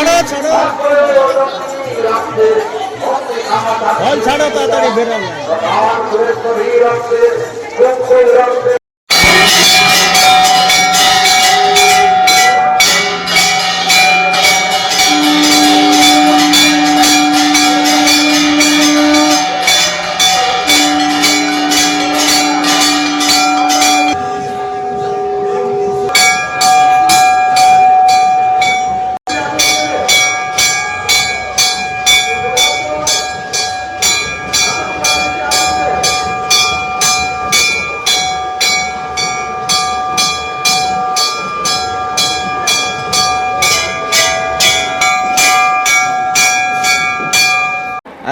ছাড়ো ছাড়ো ছাড়ো তাড়াতাড়ি বেরোবে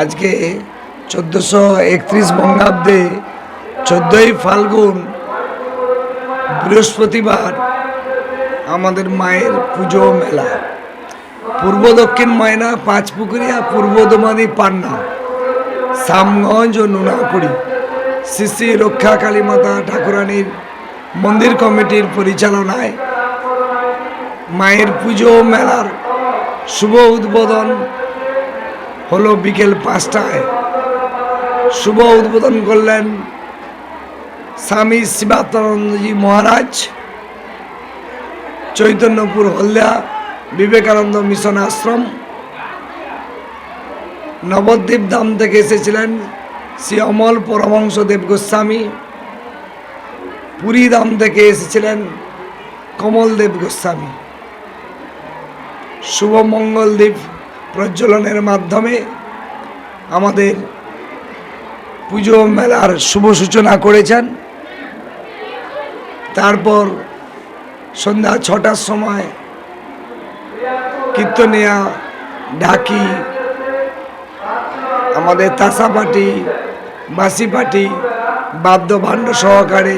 আজকে চোদ্দোশো একত্রিশ বঙ্গাব্দে চোদ্দোই ফাল্গুন বৃহস্পতিবার আমাদের মায়ের পুজো মেলা। পূর্ব দক্ষিণ ময়না, পাঁচপুকুরিয়া, পূর্ব দমানি, পান্না সামগঞ্জ ও নুনাকুড়ি, শ্রী শ্রী রক্ষা কালী মাতা ঠাকুরানীর মন্দির কমিটির পরিচালনায় মায়ের পুজো মেলার শুভ উদ্বোধন হলো বিকেল পাঁচটায়। শুভ উদ্বোধন করলেন স্বামী শিবাত্মানন্দজি মহারাজ, চৈতন্যপুর হলদিয়া বিবেকানন্দ মিশন আশ্রম। নবদ্বীপ ধাম থেকে এসেছিলেন শ্রী অমল পরমংশ দেব গোস্বামী। পুরী ধাম থেকে এসেছিলেন কমল দেব গোস্বামী। শুভ মঙ্গল দ্বীপ প্রজ্বলনের মাধ্যমে আমাদের পুজো মেলার শুভ সূচনা করেছেন। তারপর সন্ধ্যা ছটার সময় কীর্তনিয়া, ঢাকি, আমাদের তাসা পাটি বাসি পাটি বাদ্যভাণ্ড সহকারে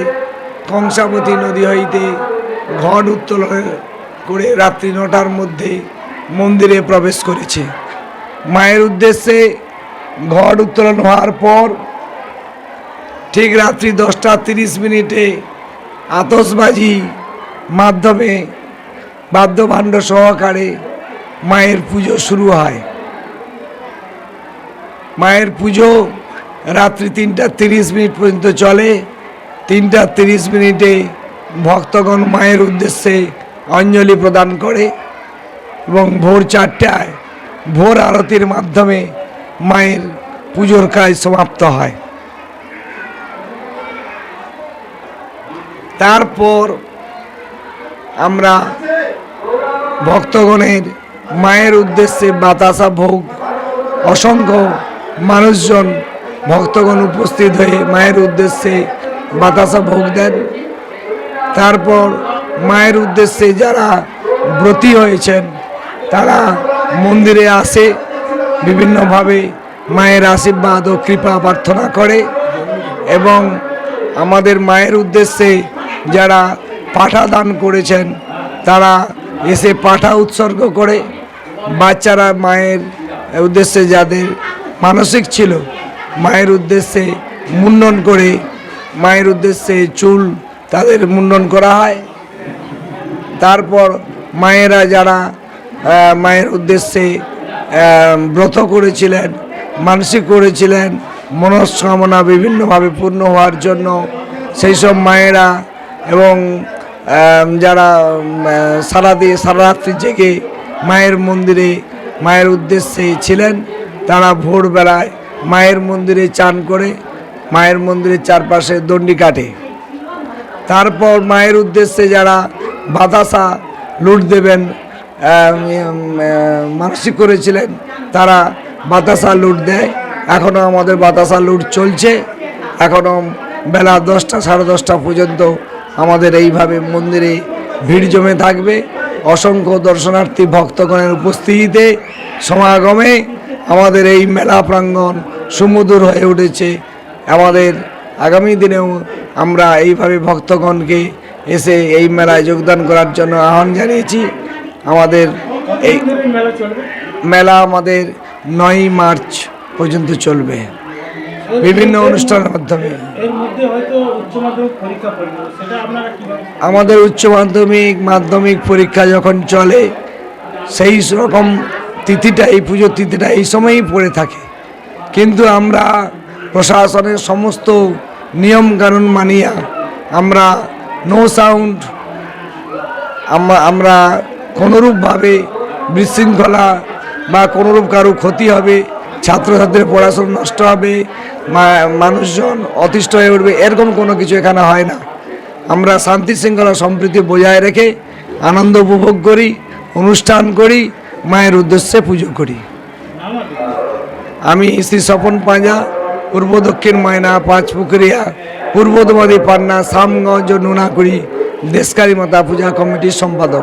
কংসাবতী নদী হইতে ঘট উত্তোলন করে রাত্রি নটার মধ্যে মন্দিরে প্রবেশ করেছে। মায়ের উদ্দেশ্যে ঘট উত্তোলন হওয়ার পর ঠিক রাত্রি দশটা তিরিশ মিনিটে আতসবাজি মাধ্যমে বাদ্যভাণ্ড সহকারে মায়ের পুজো শুরু হয়। মায়ের পুজো রাত্রি তিনটা তিরিশ মিনিট পর্যন্ত চলে। তিনটা তিরিশ মিনিটে ভক্তগণ মায়ের উদ্দেশ্যে অঞ্জলি প্রদান করে। এবং ভোর চারটায় ভোর আরতির মাধ্যমে মায়ের পুজোর কাজ সমাপ্ত হয়। তারপর আমরা ভক্তগণের মায়ের উদ্দেশ্যে বাতাসা ভোগ, অসংখ্য মানুষজন ভক্তগণ উপস্থিত হয়ে মায়ের উদ্দেশ্যে বাতাসা ভোগ দেন। তারপর মায়ের উদ্দেশ্যে যারা ব্রতী হয়েছেন তারা মন্দিরে আসে, বিভিন্নভাবে মায়ের আশীর্বাদ ও কৃপা প্রার্থনা করে এবং আমাদের মায়ের উদ্দেশ্যে যারা পাঠা দান করেছেন, তারা এসে পাঠা উৎসর্গ করে বাচ্চারা মায়ের উদ্দেশ্যে যাদের মানসিক ছিল, মায়ের উদ্দেশ্যে মুন্ডন করে, মায়ের উদ্দেশ্যে চুল তাদের মুন্ডন করা হয়। তারপর মায়েরা যারা মায়ের উদ্দেশ্যে ব্রত করেছিলেন, মানসিক করেছিলেন, মনস্কামনা বিভিন্নভাবে পূর্ণ হওয়ার জন্য সেই সব মায়েরা এবং যারা সারা দিয়ে সারা রাত্রি জেগে মায়ের মন্দিরে, মায়ের উদ্দেশ্যে ছিলেন, তারা ভোরবেলায় মায়ের মন্দিরে চান করে, মায়ের মন্দিরের চারপাশে দণ্ডি কাটে। তারপর মায়ের উদ্দেশ্যে যারা বাতাসা লুট দেবেন মানসিক করেছিলেন। তারা বাতাসা লুট দেয়। এখনও আমাদের বাতাসা লুট চলছে। এখনও বেলা দশটা, সাড়ে দশটা পর্যন্ত আমাদের এইভাবে মন্দিরে ভিড় জমে থাকবে। অসংখ্য দর্শনার্থী ভক্তগণের উপস্থিতিতে সমাগমে আমাদের এই মেলা প্রাঙ্গণ সুমধুর হয়ে উঠেছে। আমাদের আগামী দিনেও আমরা এইভাবে ভক্তগণকে এসে এই মেলায় যোগদান করার জন্য আহ্বান জানিয়েছি। আমাদের এই মেলা আমাদের নয় মার্চ পর্যন্ত চলবে। বিভিন্ন অনুষ্ঠানের মাধ্যমে। আমাদের উচ্চ মাধ্যমিক মাধ্যমিক পরীক্ষা যখন চলে, সেই রকম তিথিটা, এই পুজোর তিথিটা এই সময়ই পড়ে থাকে। কিন্তু আমরা প্রশাসনের সমস্ত নিয়ম কানুন মানিয়া আমরা নো সাউন্ড আমরা কোনোরূপভাবে বিশৃঙ্খলা বা কোনোরূপ কারও ক্ষতি হবে, ছাত্রছাত্রীর পড়াশোনা নষ্ট হবে মানুষজন অতিষ্ঠ হয়ে উঠবে, এরকম কোনো কিছু এখানে হয় না আমরা শান্তি শৃঙ্খলা সম্প্রীতি বজায় রেখে আনন্দ উপভোগ করি, অনুষ্ঠান করি, মায়ের উদ্দেশ্যে পুজো করি? আমি শ্রী স্বপন পাঁজা, পূর্ব দক্ষিণ ময়না, পাঁচপুকুরিয়া, পূর্ব পান্না সামগঞ্জ নুনাকুড়ি দেশকারী মাতা পূজা কমিটির সম্পাদক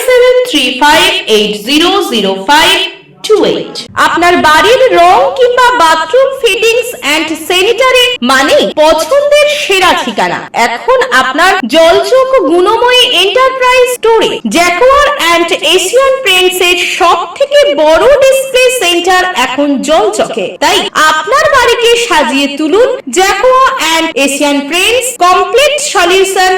three আপনার বাড়ির রং কিংবা বাথরুম ফিটিংস স্যানিটারি মানে পছন্দের সেরা ঠিকানা। এখন আপনার জলচোখ গুণময়ী এন্টারপ্রাইজ স্টোরে জ্যাকোয়ার অ্যান্ড এশিয়ান পেন্টস এর সব থেকে বড় ডিসপ্লে সেন্টার এখন জলচকে। তাই আপনার বাড়িকে সাজিয়ে তুলুন Jaquar and Asian Paints complete solution